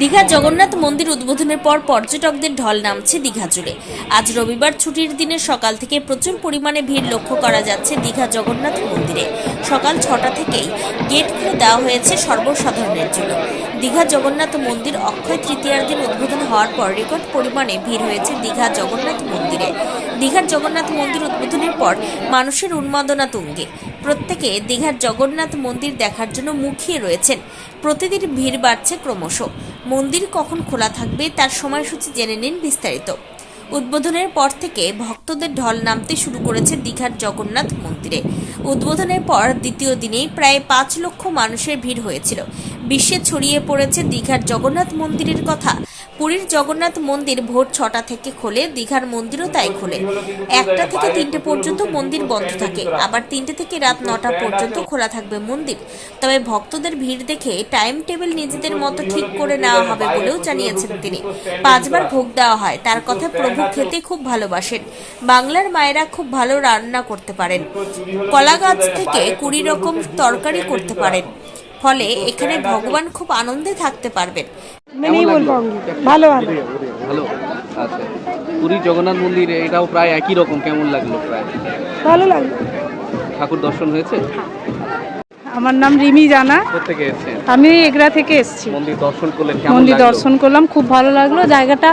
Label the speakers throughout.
Speaker 1: দীঘা জগন্নাথ মন্দির উদ্বোধনের পর পর্যটকদের ঢল নামছে দীঘা জুড়ে। আজ রবিবার ছুটির দিনে সকাল থেকে প্রচুর পরিমাণে ভিড় লক্ষ্য করা যাচ্ছে দীঘা জগন্নাথ মন্দিরে। সকাল ছটা থেকেই গেট খুলে দেওয়া হয়েছে সর্বসাধারণের জন্য। দীঘা জগন্নাথ মন্দির অক্ষয় তৃতীয়ার দিন উদ্বোধন হওয়ার পর রেকর্ড পরিমাণে ভিড় হয়েছে দীঘা জগন্নাথ মন্দিরে। দীঘার জগন্নাথ মন্দির উদ্বোধনের পর মানুষের উন্মাদনা তুঙ্গে। প্রত্যেকে দীঘার জগন্নাথ মন্দির দেখার জন্য মুখিয়ে রয়েছেন। প্রতিদিন ভিড় বাড়ছে ক্রমশ। মন্দির কখন খোলা থাকবে তার সময়সূচি জেনে নিন বিস্তারিত। উদ্বোধনের পর থেকে ভক্তদের ঢল নামতে শুরু করেছে দীঘার জগন্নাথ মন্দিরে। উদ্বোধনের পর দ্বিতীয় দিনেই প্রায় পাঁচ লক্ষ মানুষের ভিড় হয়েছিল। বিশ্বে ছড়িয়ে পড়েছে দীঘার জগন্নাথ মন্দিরের কথা। পুরীর জগন্নাথ মন্দির ভোর ছটা থেকে খোলে, দীঘার মন্দিরও তাই খোলে। একটা থেকে তিনটে পর্যন্ত মন্দির বন্ধ থাকে, আবার তিনটে থেকে রাত নটা পর্যন্ত খোলা থাকবে মন্দির। তবে ভক্তদের ভিড় দেখে টাইম টেবিল নিজেদের মতো ঠিক করে নেওয়া হবে বলেও জানিয়েছেন তিনি। পাঁচবার ভোগ দেওয়া হয়, তার কথা প্রভু খেতে খুব ভালোবাসেন। বাংলার মায়েরা খুব ভালো রান্না করতে পারেন। কলা গাছ থেকে কুড়ি রকম তরকারি করতে পারেন। ফলে এখানে ভগবান খুব আনন্দে থাকতে পারবেন
Speaker 2: मैं नहीं बोल पाऊंगी ভালো ভালো
Speaker 3: ভালো আচ্ছা পুরী জগন্নাথ মন্দির এটাও প্রায় একই রকম কেমন লাগলো প্রায়
Speaker 2: ভালো লাগলো
Speaker 3: ঠাকুর দর্শন হয়েছে
Speaker 2: আমার নাম রিমি জানা
Speaker 3: কোথেকে এসেছেন
Speaker 2: আমি এগরা থেকে এসেছি
Speaker 3: মন্দির দর্শন করলেন কেমন
Speaker 2: মন্দির
Speaker 3: লাগলো?
Speaker 2: দর্শন করলাম খুব ভালো লাগলো জায়গাটা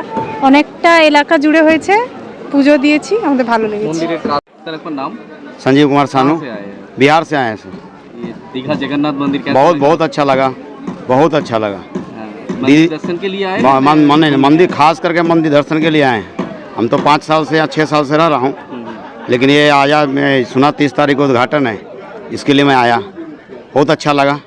Speaker 2: অনেকটা এলাকা জুড়ে হয়েছে পুজো দিয়েছি আমাদের ভালো লেগেছে
Speaker 3: মন্দিরের কাজ তার একবার নাম
Speaker 4: संजीव कुमार सानू
Speaker 3: कहाँ से आए हैं?
Speaker 4: बिहार से आए हैं सर
Speaker 3: ये दीघा जगन्नाथ मंदिर कैसा
Speaker 4: बहुत बहुत अच्छा लगा बहुत अच्छा लगा।
Speaker 3: हाँ, मंदिर दर्शन के लिए आए
Speaker 4: मन, मंदिर खास करके मंदिर दर्शन के लिए आए हैं। हम तो पाँच साल से या छः साल से रह रहा हूँ।
Speaker 3: हम्म,
Speaker 4: लेकिन ये आया मैं सुना तीस तारीख को उद्घाटन है। इसके लिए मैं आया। बहुत अच्छा लगा।